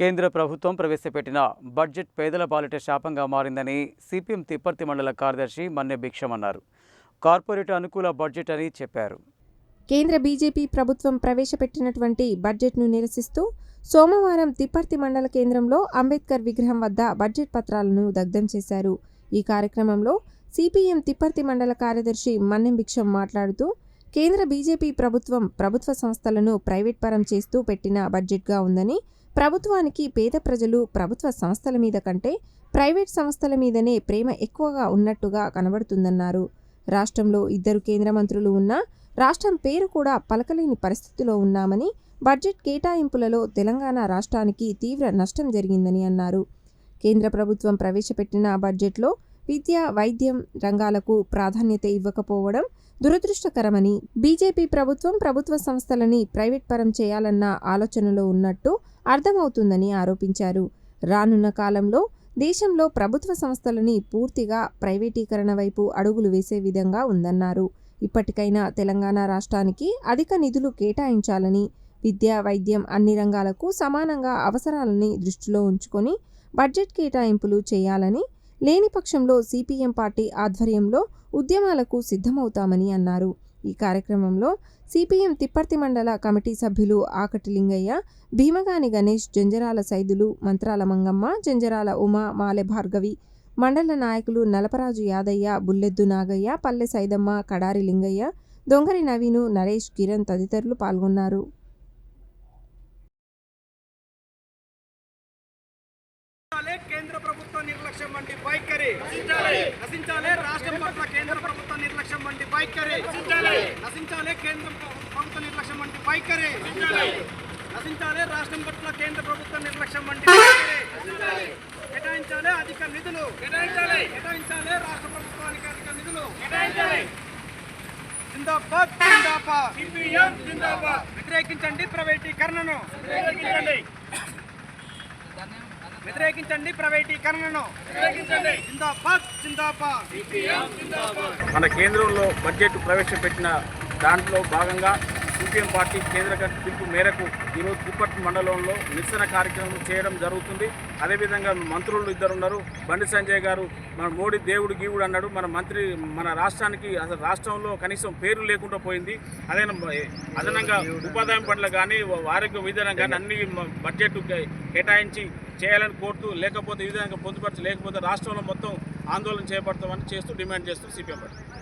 కేంద్ర ప్రభుత్వం ప్రవేశపెట్టిన బడ్జెట్ పేదల పాలిట శాపంగా మారిందని సిపిఎం తిప్పర్తి మండల కార్యదర్శి మన్నె భిక్షం అన్నారు. కార్పొరేట్ అనుకూల బడ్జెట్ అని చెప్పారు. కేంద్ర బీజేపీ ప్రభుత్వం ప్రవేశపెట్టినటువంటి బడ్జెట్ను నిరసిస్తూ సోమవారం తిప్పర్తి మండల కేంద్రంలో అంబేద్కర్ విగ్రహం వద్ద బడ్జెట్ పత్రాలను దగ్ధం చేశారు. ఈ కార్యక్రమంలో సిపిఎం తిప్పర్తి మండల కార్యదర్శి మన్నెం భిక్షం మాట్లాడుతూ కేంద్ర బీజేపీ ప్రభుత్వం ప్రభుత్వ సంస్థలను ప్రైవేట్ పరం చేస్తూ పెట్టిన బడ్జెట్గా ఉందని ప్రభుత్వానికి పేద ప్రజలు ప్రభుత్వ సంస్థల మీద కంటే ప్రైవేట్ సంస్థల మీదనే ప్రేమ ఎక్కువగా ఉన్నట్టుగా కనబడుతుందన్నారు. రాష్ట్రంలో ఇద్దరు కేంద్ర మంత్రులు ఉన్నా రాష్ట్రం పేరు కూడా పలకలేని పరిస్థితిలో ఉన్నామని బడ్జెట్ కేటాయింపులలో తెలంగాణ రాష్ట్రానికి తీవ్ర నష్టం జరిగిందని అన్నారు. కేంద్ర ప్రభుత్వం ప్రవేశపెట్టిన బడ్జెట్లో విద్య వైద్యం రంగాలకు ప్రాధాన్యత ఇవ్వకపోవడం దురదృష్టకరమని బీజేపీ ప్రభుత్వం ప్రభుత్వ సంస్థలని ప్రైవేట్ పరం చేయాలన్న ఆలోచనలో ఉన్నట్టు అర్థమవుతుందని ఆరోపించారు. రానున్న కాలంలో దేశంలో ప్రభుత్వ సంస్థలని పూర్తిగా ప్రైవేటీకరణ వైపు అడుగులు వేసే విధంగా ఉందన్నారు. ఇప్పటికైనా తెలంగాణ రాష్ట్రానికి అధిక నిధులు కేటాయించాలని విద్య వైద్యం అన్ని రంగాలకు సమానంగా అవసరాలని దృష్టిలో ఉంచుకొని బడ్జెట్ కేటాయింపులు చేయాలని లేని పక్షంలో సిపిఎం పార్టీ ఆధ్వర్యంలో ఉద్యమాలకు సిద్ధమవుతామని అన్నారు. ఈ కార్యక్రమంలో సిపిఎం తిప్పర్తి మండల కమిటీ సభ్యులు ఆకటి లింగయ్య భీమగాని గణేష్ జంజరాల సైదులు మంత్రాల మంగమ్మ జంజరాల ఉమా మాలె భార్గవి మండల నాయకులు నలపరాజు యాదయ్య బుల్లెద్దు నాగయ్య పల్లె సైదమ్మ కడారి లింగయ్య దొంగరి నవీను నరేష్ కిరణ్ తదితరులు పాల్గొన్నారు. ప్రభుత్వ నిర్లక్ష్యం వంటి వైఖరి. నశించాలే. రాష్ట్రం పట్ల కేంద్ర ప్రభుత్వ నిర్లక్ష్యం వంటి వైఖరి. నశించాలే. కేంద్ర ప్రభుత్వ నిర్లక్ష్యం వంటి వైఖరి. నశించాలే. రాష్ట్రం పట్ల కేంద్ర ప్రభుత్వ నిర్లక్ష్యం వంటి కేటాయించాలే అధిక నిధులు. కేటాయించాలి. కేటాయించాలే రాష్ట్ర ప్రభుత్వానికి అధిక నిధులు. కేటాయించాలి. జిందాబాద్ జిందాబాద్. వ్యతిరేకించండి ప్రైవేటీకరణను. వ్యతిరేకించండి. వ్యతిరేకించండి ప్రైవేటీకరణను. వ్యతిరేకించండి. జిందాబాద్ జిందాబాద్. మన కేంద్రంలో బడ్జెట్ ప్రవేశపెట్టిన దాంట్లో భాగంగా సిపిఎం పార్టీ కేంద్ర పిలుపు మేరకు ఈరోజు కుప్పటి మండలంలో నిరసన కార్యక్రమం చేయడం జరుగుతుంది. అదేవిధంగా మంత్రులు ఇద్దరు ఉన్నారు బండి సంజయ్ గారు మన మోడీ దేవుడు గీవుడు అన్నాడు. మన మంత్రి మన రాష్ట్రానికి అసలు రాష్ట్రంలో కనీసం పేరు లేకుండా పోయింది. అదే అదనంగా ఉపాధ్యాయం పట్ల కానీ ఆరోగ్య విధానం కానీ అన్ని బడ్జెట్ కేటాయించి చేయాలని కోరుతూ లేకపోతే ఈ విధంగా పొందుపరచ లేకపోతే రాష్ట్రంలో మొత్తం ఆందోళన చేపడతామని చేస్తూ డిమాండ్ చేస్తూ సిపిఎం పార్టీ.